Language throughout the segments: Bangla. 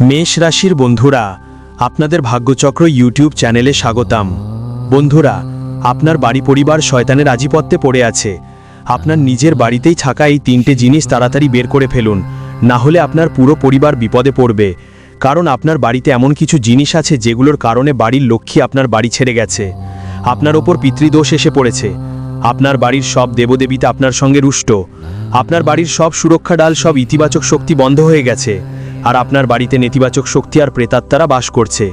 মেষ রাশির বন্ধুরা, আপনাদের ভাগ্যচক্র ইউটিউব চ্যানেলে স্বাগতম। বন্ধুরা, আপনার বাড়ি পরিবার শয়তানের আধিপত্যে পড়ে আছে। আপনার নিজের বাড়িতেই থাকা এই তিনটে জিনিস তাড়াতাড়ি বের করে ফেলুন, না হলে আপনার পুরো পরিবার বিপদে পড়বে। কারণ আপনার বাড়িতে এমন কিছু জিনিস আছে যেগুলোর কারণে বাড়ির লক্ষ্মী আপনার বাড়ি ছেড়ে গেছে। আপনার ওপর পিতৃদোষ এসে পড়েছে। আপনার বাড়ির সব দেবদেবীতে আপনার সঙ্গে রুষ্ট। আপনার বাড়ির সব সুরক্ষা ডাল, সব ইতিবাচক শক্তি বন্ধ হয়ে গেছে। আর আপনার বাড়িতে নেতিবাচক শক্তি আর প্রেতাত্মারা বাস করছে।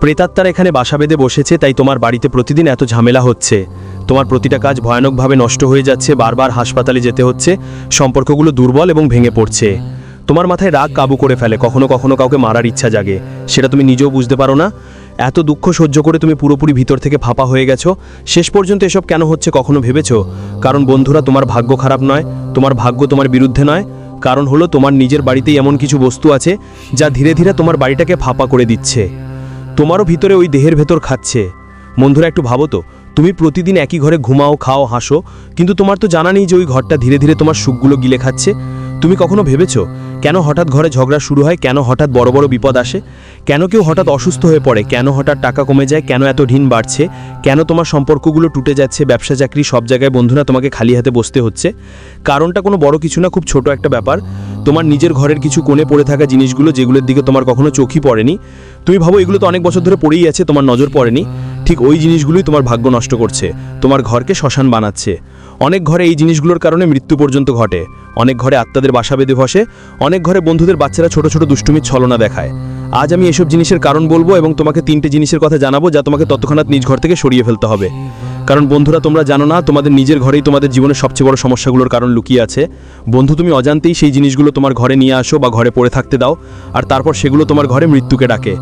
প্রেতাত্মারা এখানে বাসা বেঁধে বসেছে, তাই তোমার বাড়িতে প্রতিদিন এত ঝামেলা হচ্ছে। তোমার প্রতিটা কাজ ভয়ানকভাবে নষ্ট হয়ে যাচ্ছে, বারবার হাসপাতালে যেতে হচ্ছে, সম্পর্কগুলো দুর্বল এবং ভেঙে পড়ছে। তোমার মাথায় রাগ কাবু করে ফেলে, কখনো কখনো কাউকে মারার ইচ্ছা জাগে। সেটা তুমি নিজেও বুঝতে পারো না। এত দুঃখ সহ্য করে তুমি পুরোপুরি ভিতর থেকে ফাঁপা হয়ে গেছো। শেষ পর্যন্ত এসব কেন হচ্ছে কখনো ভেবেছো? কারণ বন্ধুরা তোমার ভাগ্য খারাপ নয়, তোমার ভাগ্য তোমার বিরুদ্ধে নয়। কারণ হলো তোমার নিজের বাড়িতেই এমন কিছু বস্তু আছে যা ধীরে ধীরে তোমার বাড়িটাকে ফাঁপা করে দিচ্ছে। তোমারও ভিতরে ওই দেহের ভেতর খাচ্ছে। বন্ধুরা, একটু ভাবো তো, তুমি প্রতিদিন একই ঘরে ঘুমাও, খাও, হাসো, কিন্তু তোমার তো জানা নেই যে ওই ঘরটা ধীরে ধীরে তোমার সুখগুলো গিলে খাচ্ছে। তুমি কখনো ভেবেছো, কেন হঠাৎ ঘরে ঝগড়া শুরু হয়, কেন হঠাৎ বড় বড় বিপদ আসে? কেন কেউ হঠাৎ অসুস্থ হয়ে পড়ে? কেন হঠাৎ টাকা কমে যায়? কেন এত ঋণ বাড়ছে? কেন তোমার সম্পর্কগুলো টুটে যাচ্ছে? ব্যবসা, চাকরি সব জায়গায় বন্ধুরা তোমাকে খালি হাতে বসতে হচ্ছে? কারণটা কোনো বড় কিছু না, খুব ছোট একটা ব্যাপার। তোমার নিজের ঘরের কিছু কোণে পড়ে থাকা জিনিসগুলো যেগুলোর দিকে তোমার কখনো চোখই পড়েনি। তুমি ভাবো এগুলো তো অনেক বছর ধরে পড়েই আছে, তোমার নজর পড়েনি। ঠিক ওই জিনিসগুলোই তোমার ভাগ্য নষ্ট করছে। তোমার ঘরকে শ্মশান বানাচ্ছে। অনেক ঘরে এই জিনিসগুলোর কারণে মৃত্যু পর্যন্ত ঘটে। অনেক ঘরে আত্মাদের বাসা বেঁধে বসে, অনেক ঘরে বন্ধুদের বাচ্চারা ছোট ছোট দুষ্টুমির ছলনা দেখায়। আজ আমি এসব জিনিসের কারণ বলব এবং তোমাকে তিনটে জিনিসের কথা জানাব যা তোমাকে তৎক্ষণাৎ নিজ ঘর থেকে সরিয়ে ফেলতে হবে। কারণ বন্ধুরা তোমরা জানো না, তোমাদের নিজের ঘরেই তোমাদের জীবনের সবচেয়ে বড় সমস্যাগুলোর কারণ লুকিয়ে আছে। বন্ধু, তুমি অজান্তেই সেই জিনিসগুলো তোমার ঘরে নিয়ে আসো বা ঘরে পড়ে থাকতে দাও, আর তারপর সেগুলো তোমার ঘরে মৃত্যুকে ডাকে।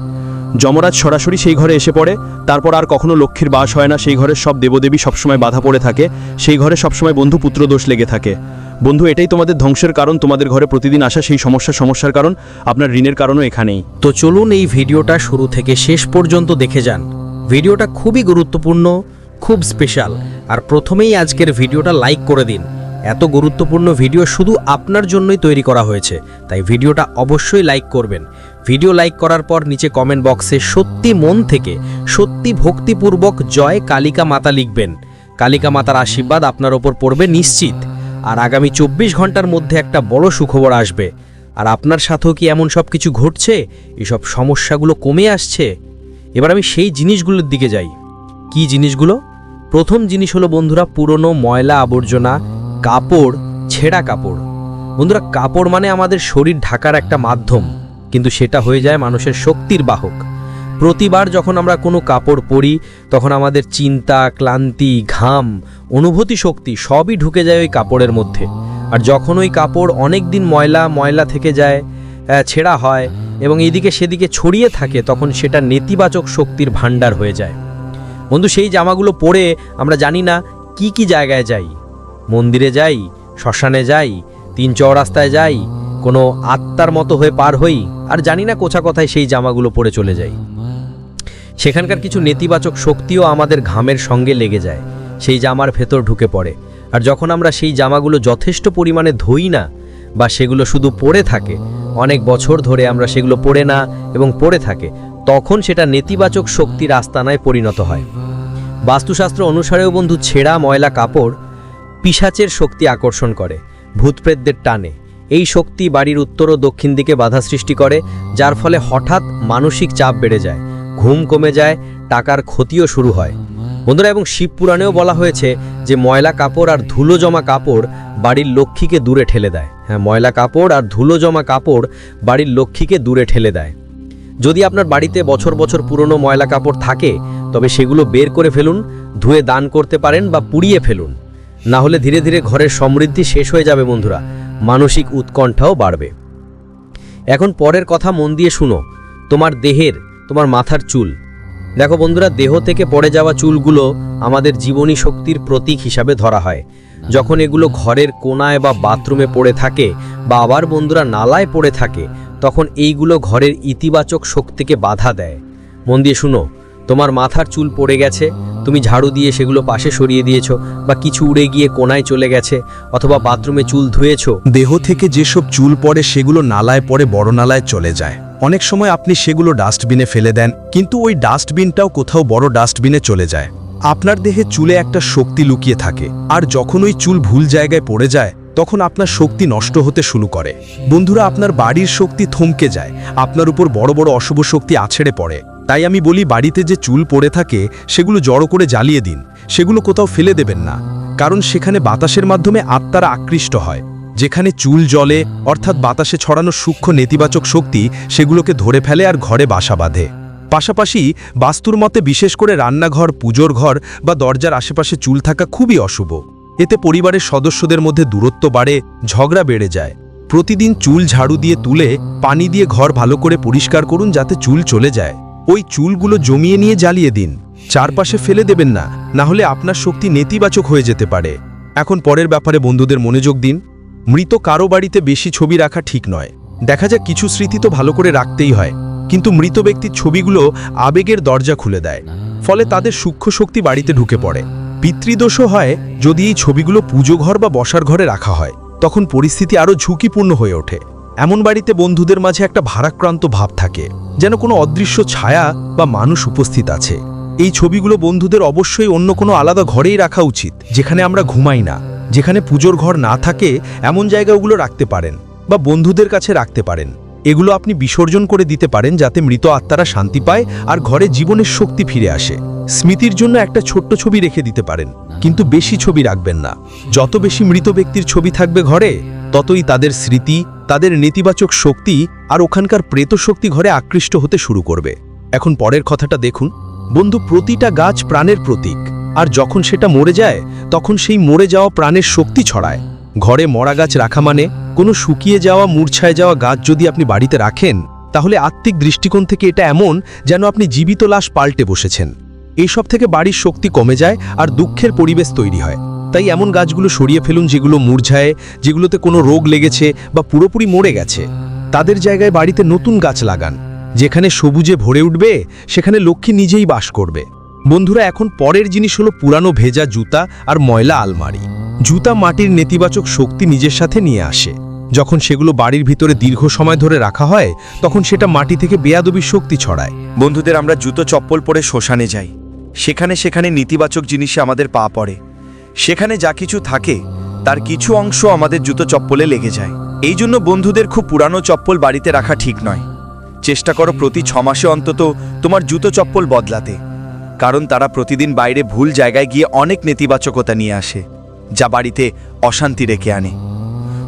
যমরাজ সরাসরি সেই ঘরে এসে পড়ে। তারপর আর কখনো লক্ষ্মীর বাস হয় না। সেই ঘরের সব দেবদেবী সবসময় বাধা পড়ে থাকে। সেই ঘরে সবসময় বন্ধু পুত্র দোষ লেগে থাকে। বন্ধু, এটাই তোমাদের ধ্বংসের কারণ। তোমাদের ঘরে প্রতিদিন আসা সেই সমস্যা সমস্যার কারণ। আপনার ঋণের কারণও এখানেই। তো চলুন এই ভিডিওটা শুরু থেকে শেষ পর্যন্ত দেখে যান। ভিডিওটা খুবই গুরুত্বপূর্ণ, খুব স্পেশাল আর প্রথমেই আজকের ভিডিওটা লাইক করে দিন। এত গুরুত্বপূর্ণ ভিডিও শুধু আপনার জন্যই তৈরি করা হয়েছে। তাই ভিডিওটা অবশ্যই লাইক করবেন। ভিডিও লাইক করার পর নিচে কমেন্ট বক্সে সত্যি মন থেকে সত্যি ভক্তিপূর্বক জয় কালিকা মাতা লিখবেন। কালিকা মাতার আশীর্বাদ আপনার ওপর পড়বে নিশ্চিত। আর আগামী চব্বিশ ঘণ্টার মধ্যে একটা বড় সুখবর আসবে। আর আপনার সাথেও কি এমন সব কিছু ঘটছে? এসব সমস্যাগুলো কমে আসছে? এবার আমি সেই জিনিসগুলোর দিকে যাই। কি জিনিসগুলো? প্রথম জিনিস হলো বন্ধুরা পুরনো ময়লা আবর্জনা, কাপড়, ছেঁড়া কাপড়। বন্ধুরা কাপড় মানে আমাদের শরীর ঢাকার একটা মাধ্যম। কিন্তু সেটা হয়ে যায় মানুষের শক্তির বাহক। প্রতিবার যখন আমরা কোনো কাপড় পরি, তখন আমাদের চিন্তা, ক্লান্তি, ঘাম, অনুভূতি শক্তি সবই ঢুকে যায় ওই কাপড়ের মধ্যে। আর যখন ওই কাপড় অনেক দিন ময়লা ময়লা থেকে যায় ছেঁড়া হয় এবং এইদিকে সেদিকে ছড়িয়ে থাকে, তখন সেটা নেতিবাচক শক্তির ভাণ্ডার হয়ে যায়। বন্ধু, সেই জামাগুলো পরে আমরা জানি না কি কি জায়গায় যাই। মন্দিরে যাই, শ্মশানে যাই, তিন চৌরাস্তায় যাই কোনো আত্মার মতো হয়ে পার হই, আর জানি না কোথা কথায় সেই জামাগুলো পরে চলে যাই। সেখানকার কিছু নেতিবাচক শক্তিও আমাদের ঘামের সঙ্গে লেগে যায়, সেই জামার ভেতর ঢুকে পড়ে। আর যখন আমরা সেই জামাগুলো যথেষ্ট পরিমাণে ধুই না, বা সেগুলো শুধু পড়ে থাকে, অনেক বছর ধরে আমরা সেগুলো পড়ে না এবং পড়ে থাকে, তখন সেটা নেতিবাচক শক্তির আস্তানায় পরিণত হয়। বাস্তুশাস্ত্র অনুসারেও বন্ধু ছেঁড়া ময়লা কাপড় পিশাচের শক্তি আকর্ষণ করে, ভূতপ্রেতদের টানে। এই শক্তি বাড়ির উত্তর ও দক্ষিণ দিকে বাধা সৃষ্টি করে, যার ফলে হঠাৎ মানসিক চাপ বেড়ে যায়, ঘুম কমে যায়, টাকার ক্ষতিও শুরু হয়। বন্ধুরা, এবং শিব পুরাণেও বলা হয়েছে যে ময়লা কাপড় আর ধুলো জমা কাপড় বাড়ির লক্ষ্মীকে দূরে ঠেলে দেয়। হ্যাঁ ময়লা কাপড় আর ধুলো জমা কাপড় বাড়ির লক্ষ্মীকে দূরে ঠেলে দেয়। যদি আপনার বাড়িতে বছর বছর পুরনো ময়লা কাপড় থাকে, তবে সেগুলো বের করে ফেলুন, ধুয়ে দান করতে পারেন বা পুড়িয়ে ফেলুন। না হলে ধীরে ধীরে ঘরের সমৃদ্ধি শেষ হয়ে যাবে বন্ধুরা। মানসিক উৎকণ্ঠাও বাড়বে। এখন পরের কথা মন দিয়ে শুনো, তোমার দেহের, তোমার মাথার চুল। দেখো বন্ধুরা, দেহ থেকে পড়ে যাওয়া চুলগুলো আমাদের জীবনী শক্তির প্রতীক হিসাবে ধরা হয়। যখন এগুলো ঘরের কোনায় বা বাথরুমে পড়ে থাকে বা আবার বন্ধুরা নালায় পড়ে থাকে, তখন এইগুলো ঘরের ইতিবাচক শক্তিকে বাধা দেয়। মন দিয়ে শুনো তোমার মাথার চুল পড়ে গেছে, তুমি ঝাড়ু দিয়ে সেগুলো পাশে সরিয়ে দিয়েছ বা কিছু উড়ে গিয়ে কোনায় চলে গেছে অথবা বাথরুমে চুল ধুয়েছ। দেহ থেকে যেসব চুল পড়ে সেগুলো নালায় পড়ে বড় নালায় চলে যায়। অনেক সময় আপনি সেগুলো ডাস্টবিনে ফেলে দেন, কিন্তু ওই ডাস্টবিনটাও কোথাও বড় ডাস্টবিনে চলে যায়। আপনার দেহে চুলে একটা শক্তি লুকিয়ে থাকে, আর যখন ওই চুল ভুল জায়গায় পড়ে যায়, তখন আপনার শক্তি নষ্ট হতে শুরু করে। বন্ধুরা, আপনার বাড়ির শক্তি থমকে যায়, আপনার উপর বড় বড় অশুভ শক্তি আছড়ে পড়ে। তাই আমি বলি, বাড়িতে যে চুল পড়ে থাকে, সেগুলো জড়ো করে জ্বালিয়ে দিন। সেগুলো কোথাও ফেলে দেবেন না, কারণ সেখানে বাতাসের মাধ্যমে আত্মারা আকৃষ্ট হয়। যেখানে চুল জলে অর্থাৎ বাতাসে ছড়ানো সূক্ষ্ম নেতিবাচক শক্তি, সেগুলোকে ধরে ফেলে আর ঘরে বাসা বাঁধে। পাশাপাশি বাস্তুর মতে বিশেষ করে রান্নাঘর, পুজোর ঘর বা দরজার আশেপাশে চুল থাকা খুবই অশুভ। এতে পরিবারের সদস্যদের মধ্যে দূরত্ব বাড়ে, ঝগড়া বেড়ে যায়। প্রতিদিন চুল ঝাড়ু দিয়ে তুলে, পানি দিয়ে ঘর ভালো করে পরিষ্কার করুন যাতে চুল চলে যায়। ওই চুলগুলো জমিয়ে নিয়ে জ্বালিয়ে দিন। চারপাশে ফেলে দেবেন না না হলে আপনার শক্তি নেতিবাচক হয়ে যেতে পারে। এখন পরের ব্যাপারে বন্ধুদের মনোযোগ দিন। মৃত কারও বাড়িতে বেশি ছবি রাখা ঠিক নয়। দেখা যাক কিছু স্মৃতি তো ভালো করে রাখতেই হয়। কিন্তু মৃত ব্যক্তির ছবিগুলো আবেগের দরজা খুলে দেয়। ফলে তাদের সূক্ষ্ম শক্তি বাড়িতে ঢুকে পড়ে। পিতৃদোষও হয়, যদি এই ছবিগুলো পুজো ঘর বা বসার ঘরে রাখা হয়, তখন পরিস্থিতি আরও ঝুঁকিপূর্ণ হয়ে ওঠে। এমন বাড়িতে বন্ধুদের মাঝে একটা ভারাক্রান্ত ভাব থাকে, যেন কোনো অদৃশ্য ছায়া বা মানুষ উপস্থিত আছে। এই ছবিগুলো বন্ধুদের অবশ্যই অন্য কোনো আলাদা ঘরেই রাখা উচিত, যেখানে আমরা ঘুমাই না, যেখানে পুজোর ঘর না থাকে, এমন জায়গাগুলো রাখতে পারেন বা বন্ধুদের কাছে রাখতে পারেন। এগুলো আপনি বিসর্জন করে দিতে পারেন যাতে মৃত আত্মারা শান্তি পায় আর ঘরে জীবনের শক্তি ফিরে আসে। স্মৃতির জন্য একটা ছোট্ট ছবি রেখে দিতে পারেন, কিন্তু বেশি ছবি রাখবেন না। যত বেশি মৃত ব্যক্তির ছবি থাকবে ঘরে, ততই তাদের স্মৃতি, তাদের নেতিবাচক শক্তি আর ওখানকার প্রেত শক্তি ঘরে আকৃষ্ট হতে শুরু করবে। এখন পরের কথাটা দেখুন। বন্ধু, প্রতিটা গাছ প্রাণের প্রতীক, আর যখন সেটা মরে যায়, তখন সেই মরে যাওয়া প্রাণের শক্তি ছড়ায়। ঘরে মরা গাছ রাখা মানে কোনো শুকিয়ে যাওয়া, মূর্ছায় যাওয়া গাছ যদি আপনি বাড়িতে রাখেন, তাহলে আত্মিক দৃষ্টিকোণ থেকে এটা এমন যেন আপনি জীবিত লাশ পাল্টে বসেছেন। এইসব থেকে বাড়ির শক্তি কমে যায় আর দুঃখের পরিবেশ তৈরি হয়। তাই এমন গাছগুলো সরিয়ে ফেলুন যেগুলো মূর্ঝায় যেগুলোতে কোনো রোগ লেগেছে বা পুরোপুরি মরে গেছে। তাদের জায়গায় বাড়িতে নতুন গাছ লাগান। যেখানে সবুজে ভরে উঠবে, সেখানে লক্ষ্মী নিজেই বাস করবে। বন্ধুরা, এখন পরের জিনিস হলো পুরানো ভেজা জুতা আর ময়লা আলমারি। জুতা মাটির নেতিবাচক শক্তি নিজের সাথে নিয়ে আসে। যখন সেগুলো বাড়ির ভিতরে দীর্ঘ সময় ধরে রাখা হয়, তখন সেটা মাটি থেকে বেয়াদবির শক্তি ছড়ায়। বন্ধুদের, আমরা জুতো চপ্পল পরে শ্মশানে যাই। সেখানে সেখানে নেতিবাচক জিনিসে আমাদের পা পড়ে। সেখানে যা কিছু থাকে, তার কিছু অংশ আমাদের জুতো চপ্পলে লেগে যায়। এই জন্য বন্ধুদের খুব পুরানো চপ্পল বাড়িতে রাখা ঠিক নয়। চেষ্টা করো প্রতি ছ মাসে অন্তত তোমার জুতো চপ্পল বদলাতে। কারণ তারা প্রতিদিন বাইরে ভুল জায়গায় গিয়ে অনেক নেতিবাচকতা নিয়ে আসে। যা বাড়িতে অশান্তি রেখে আনে।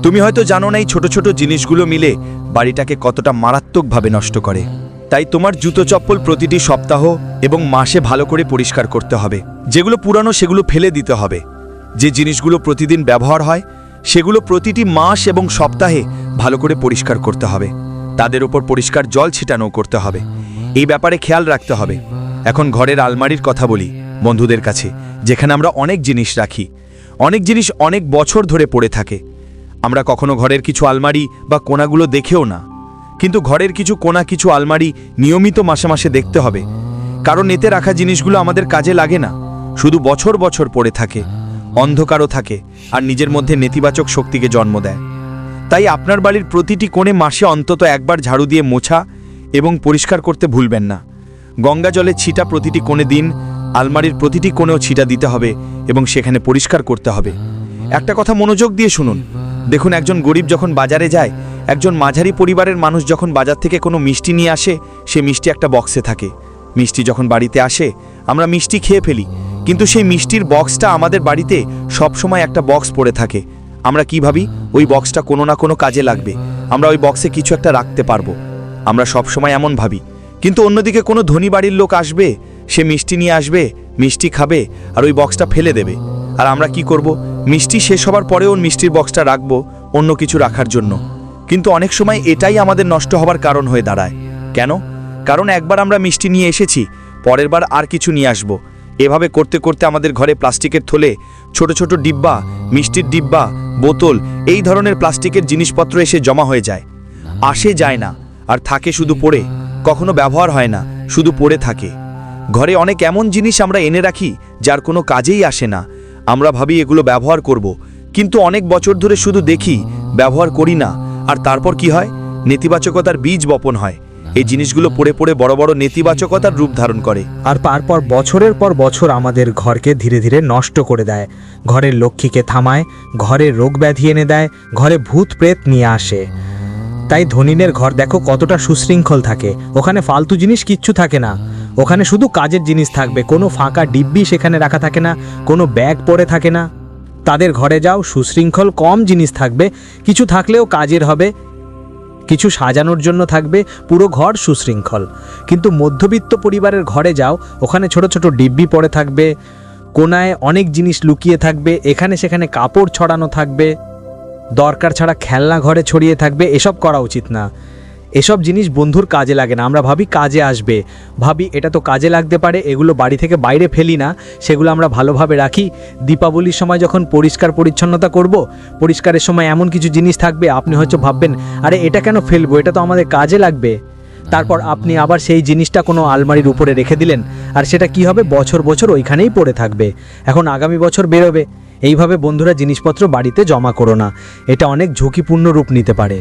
তুমি হয়তো জানো না এই ছোট ছোট জিনিসগুলো মিলে বাড়িটাকে কতটা মারাত্মকভাবে নষ্ট করে। তাই তোমার জুতো চপ্পল প্রতিটি সপ্তাহ এবং মাসে ভালো করে পরিষ্কার করতে হবে। যেগুলো পুরানো সেগুলো ফেলে দিতে হবে। যে জিনিসগুলো প্রতিদিন ব্যবহার হয়, সেগুলো প্রতিটি মাস এবং সপ্তাহে ভালো করে পরিষ্কার করতে হবে। তাদের উপর পরিষ্কার জল ছিটানো করতে হবে। এই ব্যাপারে খেয়াল রাখতে হবে। এখন ঘরের আলমারির কথা বলি বন্ধুদের কাছে, যেখানে আমরা অনেক জিনিস রাখি। অনেক জিনিস অনেক বছর ধরে পড়ে থাকে। আমরা কখনো ঘরের কিছু আলমারি বা কোনাগুলো দেখেও না। কিন্তু ঘরের কিছু কোনা, কিছু আলমারি নিয়মিত মাসে মাসে দেখতে হবে। কারণ এতে রাখা জিনিসগুলো আমাদের কাজে লাগে না। শুধু বছর বছর পড়ে থাকে, অন্ধকারও থাকে আর নিজের মধ্যে নেতিবাচক শক্তিকে জন্ম দেয়। তাই আপনার বাড়ির প্রতিটি কোণে মাসে অন্তত একবার ঝাড়ু দিয়ে মোছা এবং পরিষ্কার করতে ভুলবেন না। গঙ্গা জলে ছিটা প্রতিটি কোণে দিন আলমারির প্রতিটি কোণেও ছিটা দিতে হবে এবং সেখানে পরিষ্কার করতে হবে। একটা কথা মনোযোগ দিয়ে শুনুন। দেখুন, একজন গরিব যখন বাজারে যায়, একজন মাঝারি পরিবারের মানুষ যখন বাজার থেকে কোনো মিষ্টি নিয়ে আসে, সে মিষ্টি একটা বক্সে থাকে। মিষ্টি যখন বাড়িতে আসে, আমরা মিষ্টি খেয়ে ফেলি। কিন্তু সেই মিষ্টির বক্সটা আমাদের বাড়িতে সবসময় একটা বক্স পড়ে থাকে। আমরা কি ভাবি? ওই বক্সটা কোনো না কোনো কাজে লাগবে। আমরা ওই বক্সে কিছু একটা রাখতে পারব। আমরা সবসময় এমন ভাবি। কিন্তু অন্যদিকে কোনো ধনী বাড়ির লোক আসবে সে মিষ্টি নিয়ে আসবে, মিষ্টি খাবে আর ওই বক্সটা ফেলে দেবে। আর আমরা কি করব? মিষ্টি শেষ হবার পরেও মিষ্টির বক্সটা রাখব অন্য কিছু রাখার জন্য। কিন্তু অনেক সময় এটাই আমাদের নষ্ট হবার কারণ হয়ে দাঁড়ায়। কেন? কারণ একবার আমরা মিষ্টি নিয়ে এসেছি, পরের বার আর কিছু নিয়ে আসব। এভাবে করতে করতে আমাদের ঘরে প্লাস্টিকের থলে, ছোট ছোট ডিব্বা, মিষ্টির ডিব্বা, বোতল, এই ধরনের প্লাস্টিকের জিনিসপত্র এসে জমা হয়ে যায়। আসে যায় না, আর থাকে শুধু পড়ে। কখনো ব্যবহার হয় না, শুধু পড়ে থাকে। ঘরে অনেক এমন জিনিস আমরা এনে রাখি যার কোনো কাজেই আসে না। আমরা ভাবি এগুলো ব্যবহার করব। কিন্তু অনেক বছর ধরে শুধু দেখি, ব্যবহার করি না। আর তারপর কি হয়? নেতিবাচকতার বীজ বপন হয়। এই জিনিসগুলো পড়ে পড়ে বড় বড় নেতিবাচকতার রূপ ধারণ করে। আর তারপর বছরের পর বছর আমাদের ঘরকে ধীরে ধীরে নষ্ট করে দেয়। ঘরের লক্ষ্মীকে থামায়, ঘরে রোগ ব্যাধি এনে দেয়, ঘরে ভূত প্রেত নিয়ে আসে। তাই ধনীনের ঘর দেখো কতটা সুশৃঙ্খল থাকে। ওখানে ফালতু জিনিস কিচ্ছু থাকে না। ওখানে শুধু কাজের জিনিস থাকবে, কোনো ফাঁকা ডিব্বি সেখানে রাখা থাকে না, কোনো ব্যাগ পড়ে থাকে না। তাদের ঘরে যাও, সুশৃঙ্খল কম জিনিস থাকবে, কিছু থাকলেও কাজের হবে, কিছু সাজানোর জন্য থাকবে, পুরো ঘর সুশৃঙ্খল। কিন্তু মধ্যবিত্ত পরিবারের ঘরে যাও, ওখানে ছোট ছোট ডিব্বি পড়ে থাকবে, কোনায় অনেক জিনিস লুকিয়ে থাকবে, এখানে সেখানে কাপড় ছড়ানো থাকবে, দরকার ছাড়া খেলনা ঘরে ছড়িয়ে থাকবে, এসব করা উচিত না। এসব জিনিস বন্ধুর কাজে লাগে না। আমরা ভাবি কাজে আসবে। ভাবি, এটা তো কাজে লাগতে পারে, এগুলো বাড়ি থেকে বাইরে ফেলি না, সেগুলো আমরা ভালোভাবে রাখি। দীপাবলির সময় যখন পরিষ্কার পরিচ্ছন্নতা করব, পরিষ্কারের সময় এমন কিছু জিনিস থাকবে, আপনি হয়তো ভাববেন, আরে, এটা কেন ফেলব? এটা তো আমাদের কাজে লাগবে। তারপর আপনি আবার সেই জিনিসটা কোনো আলমারির উপরে রেখে দিলেন, আর সেটা কি হবে? বছর বছর ওইখানেই পড়ে থাকবে। এখন আগামী বছর বেরোবে। এইভাবে বন্ধুরা জিনিসপত্র বাড়িতে জমা করো না। এটা অনেক ঝুঁকিপূর্ণ রূপ নিতে পারে।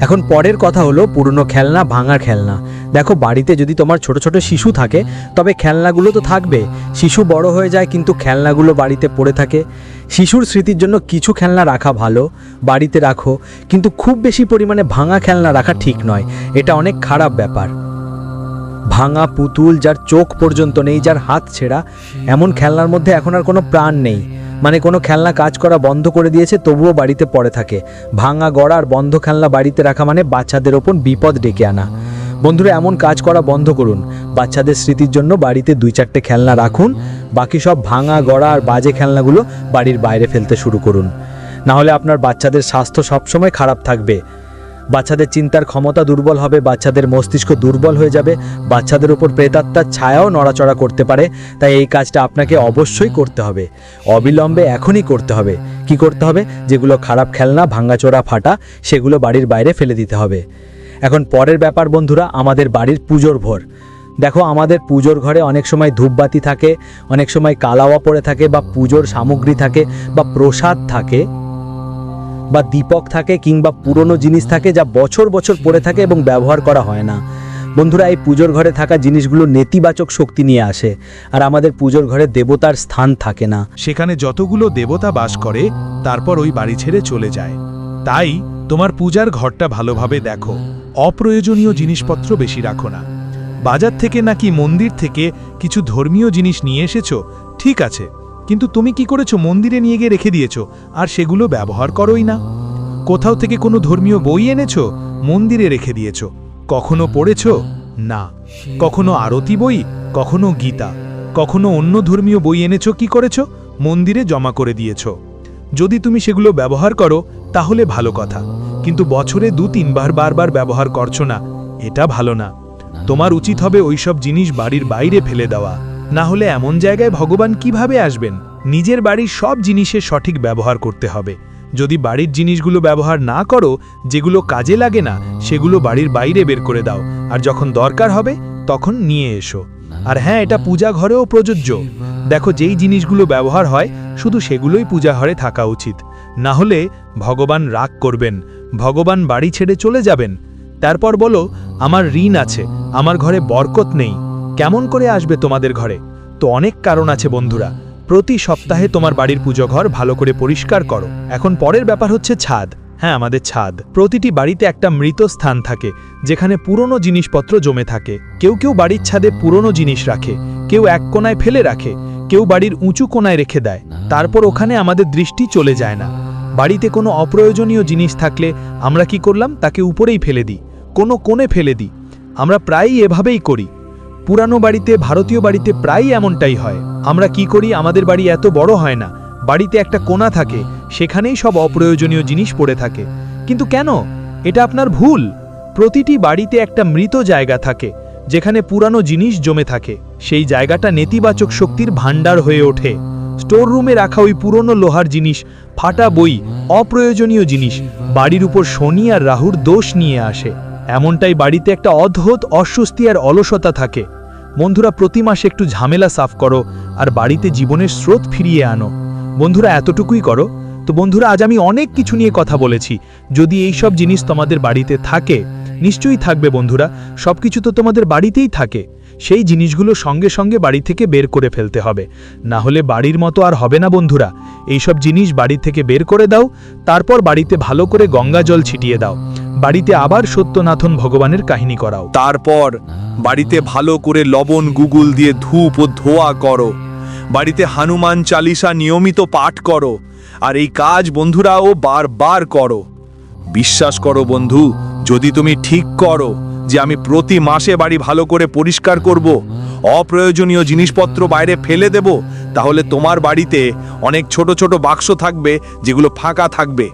এখন পরের কথা হলো পুরনো খেলনা ভাঙা খেলনা। দেখো, বাড়িতে যদি তোমার ছোট ছোট শিশু থাকে, তবে খেলনাগুলো তো থাকবে। শিশু বড় হয়ে যায়, কিন্তু খেলনাগুলো বাড়িতে পড়ে থাকে। শিশুর স্মৃতির জন্য কিছু খেলনা রাখা ভালো, বাড়িতে রাখো, কিন্তু খুব বেশি পরিমাণে ভাঙা খেলনা রাখা ঠিক নয়। এটা অনেক খারাপ ব্যাপার। ভাঙা পুতুল যার চোখ পর্যন্ত নেই, যার হাত ছেঁড়া, এমন খেলনার মধ্যে এখন আর কোনো প্রাণ নেই। মানে কোনো খেলনা কাজ করা বন্ধ করে দিয়েছে, তবুও বাড়িতে পড়ে থাকে। ভাঙা গড়া আর বন্ধ খেলনা বাড়িতে রাখা মানে বাচ্চাদের ওপর বিপদ ডেকে আনা। বন্ধুরা, এমন কাজ করা বন্ধ করুন। বাচ্চাদের স্মৃতির জন্য বাড়িতে দুই চারটে খেলনা রাখুন। বাকি সব ভাঙা গড়া আর বাজে খেলনাগুলো বাড়ির বাইরে ফেলতে শুরু করুন। নাহলে আপনার বাচ্চাদের স্বাস্থ্য সবসময় খারাপ থাকবে। বাচ্চাদের চিন্তার ক্ষমতা দুর্বল হবে, বাচ্চাদের মস্তিষ্ক দুর্বল হয়ে যাবে, বাচ্চাদের উপর প্রেতাত্মার ছায়াও নড়াচড়া করতে পারে, তাই এই কাজটা আপনাকে অবশ্যই করতে হবে। অবিলম্বে এখনই করতে হবে। কি করতে হবে? যেগুলো খারাপ খেলনা, ভাঙ্গাচোরা, ফাটা, সেগুলো বাড়ির বাইরে ফেলে দিতে হবে। এখন পরের ব্যাপার বন্ধুরা, আমাদের বাড়ির পুজোর ভোর। দেখো, আমাদের পুজোর ঘরে অনেক সময় ধূপবাতি থাকে, অনেক সময় কালাওয়া পড়ে থাকে বা পুজোর সামগ্রী থাকে বা প্রসাদ থাকে। বা দীপক থাকে কিংবা পুরনো জিনিস থাকে যা বছর বছর পড়ে থাকে এবং ব্যবহার করা হয় না। বন্ধুরা, এই পুজোর ঘরে থাকা জিনিসগুলো নেতিবাচক শক্তি নিয়ে আসে আর আমাদের পুজোর ঘরে দেবতার স্থান থাকে না। সেখানে যতগুলো দেবতা বাস করে, তারপর ওই বাড়ি ছেড়ে চলে যায়। তাই তোমার পূজার ঘরটা ভালোভাবে দেখো। অপ্রয়োজনীয় জিনিসপত্র বেশি রাখো না। বাজার থেকে নাকি মন্দির থেকে কিছু ধর্মীয় জিনিস নিয়ে এসেছ? ঠিক আছে। কিন্তু তুমি কি করেছ? মন্দিরে নিয়ে গিয়ে রেখে দিয়েছ। আর সেগুলো ব্যবহার করোই না। কোথাও থেকে কোনো ধর্মীয় বই এনেছো? মন্দিরে রেখে দিয়েছ। কখনো পড়েছ? না। কখনো আরতি বই? কখনো গীতা। কখনো অন্য ধর্মীয় বই এনেছো? কি করেছ? মন্দিরে জমা করে দিয়েছ। যদি তুমি সেগুলো ব্যবহার করো, তাহলে ভালো কথা। কিন্তু বছরে দু, তিনবার বারবার ব্যবহার করছ না। এটা ভালো না। তোমার উচিত হবে ওইসব জিনিস বাড়ির বাইরে ফেলে দেওয়া। না হলে এমন জায়গায় ভগবান কীভাবে আসবেন? নিজের বাড়ির সব জিনিসের সঠিক ব্যবহার করতে হবে। যদি বাড়ির জিনিসগুলো ব্যবহার না করো, যেগুলো কাজে লাগে না, সেগুলো বাড়ির বাইরে বের করে দাও। আর যখন দরকার হবে, তখন নিয়ে এসো। আর হ্যাঁ এটা পূজা ঘরেও প্রযোজ্য। দেখো, যেই জিনিসগুলো ব্যবহার হয়, শুধু সেগুলোই পূজা ঘরে থাকা উচিত। না হলে ভগবান রাগ করবেন। ভগবান বাড়ি ছেড়ে চলে যাবেন। তারপর বলো, আমার ঋণ আছে। আমার ঘরে বরকত নেই। কেমন করে আসবে তোমাদের ঘরে? তো অনেক কারণ আছে বন্ধুরা। প্রতি সপ্তাহে তোমার বাড়ির পুজো ঘর ভালো করে পরিষ্কার করো। এখন পরের ব্যাপার হচ্ছে ছাদ। হ্যাঁ আমাদের ছাদ। প্রতিটি বাড়িতে একটা মৃত স্থান থাকে, যেখানে পুরনো জিনিসপত্র জমে থাকে। কেউ কেউ বাড়ির ছাদে পুরনো জিনিস রাখে, কেউ এক কোনায় ফেলে রাখে, কেউ বাড়ির উঁচু কোনায় রেখে দেয়। তারপর ওখানে আমাদের দৃষ্টি চলে যায় না। বাড়িতে কোনো অপ্রয়োজনীয় জিনিস থাকলে আমরা কি করলাম? তাকে উপরেই ফেলে দিই, কোনো কোণে ফেলে দিই। আমরা প্রায়ই এভাবেই করি। পুরানো বাড়িতে, ভারতীয় বাড়িতে প্রায় এমনটাই হয়। আমরা কি করি? আমাদের বাড়ি এত বড় হয় না। বাড়িতে একটা কোণা থাকে, সেখানেই সব অপ্রয়োজনীয় জিনিস পড়ে থাকে। কিন্তু কেন? এটা আপনার ভুল। প্রতিটি বাড়িতে একটা মৃত জায়গা থাকে, যেখানে পুরানো জিনিস জমে থাকে। সেই জায়গাটা নেতিবাচক শক্তির ভাণ্ডার হয়ে ওঠে। স্টোর রুমে রাখা ওই পুরনো লোহার জিনিস, ফাটা বই, অপ্রয়োজনীয় জিনিস, বাড়ির উপর শনি আর রাহুর দোষ নিয়ে আসে। এমনটাই বাড়িতে একটা অদ্ভুত, অস্বস্তি আর অলসতা থাকে। বন্ধুরা, প্রতি মাসে একটু ঝামেলা সাফ করো আর বাড়িতে জীবনের স্রোত ফিরিয়ে আনো। বন্ধুরা, এতটুকুই করো। তো বন্ধুরা, আজ আমি অনেক কিছু নিয়ে কথা বলেছি। যদি এই সব জিনিস তোমাদের বাড়িতে থাকে, নিশ্চয়ই থাকবে বন্ধুরা। সবকিছু তো তোমাদের বাড়িতেই থাকে। সেই জিনিসগুলো সঙ্গে সঙ্গে বাড়ি থেকে বের করে ফেলতে হবে। না হলে বাড়ির মতো আর হবে না বন্ধুরা। এইসব জিনিস বাড়ি থেকে বের করে দাও, তারপর বাড়িতে ভালো করে গঙ্গা জল ছিটিয়ে দাও। বাড়িতে আবার সত্যনাথন ভগবানের কাহিনী করাও। তারপর বাড়িতে ভালো করে লবণ, গুগুল দিয়ে ধূপ ও ধোয়া করো। বাড়িতে হনুমান চালিসা নিয়মিত পাঠ করো। আর এই কাজ বন্ধুরাও বারবার করো। বিশ্বাস করো বন্ধু, যদি তুমি ঠিক করো যে আমি প্রতি মাসে বাড়ি ভালো করে পরিষ্কার করব, অপ্রয়োজনীয় জিনিসপত্র বাইরে ফেলে দেব, তাহলে তোমার বাড়িতে অনেক ছোট ছোট বাক্স থাকবে যেগুলো ফাঁকা থাকবে।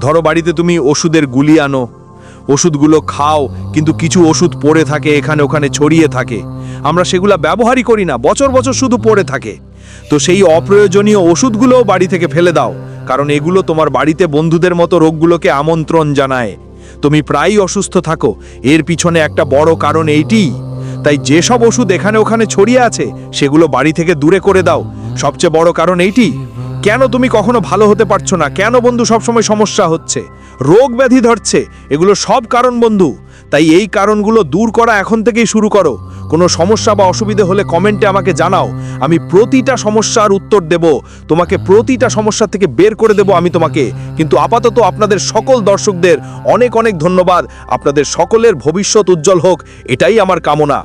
ধরো বাড়িতে তুমি ওষুধের গুলি আনো, ওষুধগুলো খাও, কিন্তু কিছু ওষুধ পড়ে থাকে, এখানে ওখানে ছড়িয়ে থাকে। আমরা সেগুলো ব্যবহারই করি না, বছর বছর শুধু পড়ে থাকে। তো সেই অপ্রয়োজনীয় ওষুধগুলোও বাড়ি থেকে ফেলে দাও, কারণ এগুলো তোমার বাড়িতে বন্ধুদের মতো রোগগুলোকে আমন্ত্রণ জানায়। তুমি প্রায়ই অসুস্থ থাকো। এর পিছনে একটা বড় কারণ এইটি তাই যেসব ওষুধ এখানে ওখানে ছড়িয়ে আছে, সেগুলো বাড়ি থেকে দূরে করে দাও। সবচেয়ে বড় কারণ এইটি। কেন তুমি কখনো ভালো হতে পারছ না? কেন বন্ধু সবসময় সমস্যা হচ্ছে? রোগ ব্যাধি ধরছে। এগুলো সব কারণ বন্ধু। তাই এই কারণগুলো দূর করা এখন থেকেই শুরু করো। কোনো সমস্যা বা অসুবিধে হলে কমেন্টে আমাকে জানাও। আমি প্রতিটা সমস্যার উত্তর দেব। তোমাকে প্রতিটা সমস্যা থেকে বের করে দেব আমি তোমাকে। কিন্তু আপাতত আপনাদের সকল দর্শকদের অনেক অনেক ধন্যবাদ। আপনাদের সকলের ভবিষ্যৎ উজ্জ্বল হোক। এটাই আমার কামনা।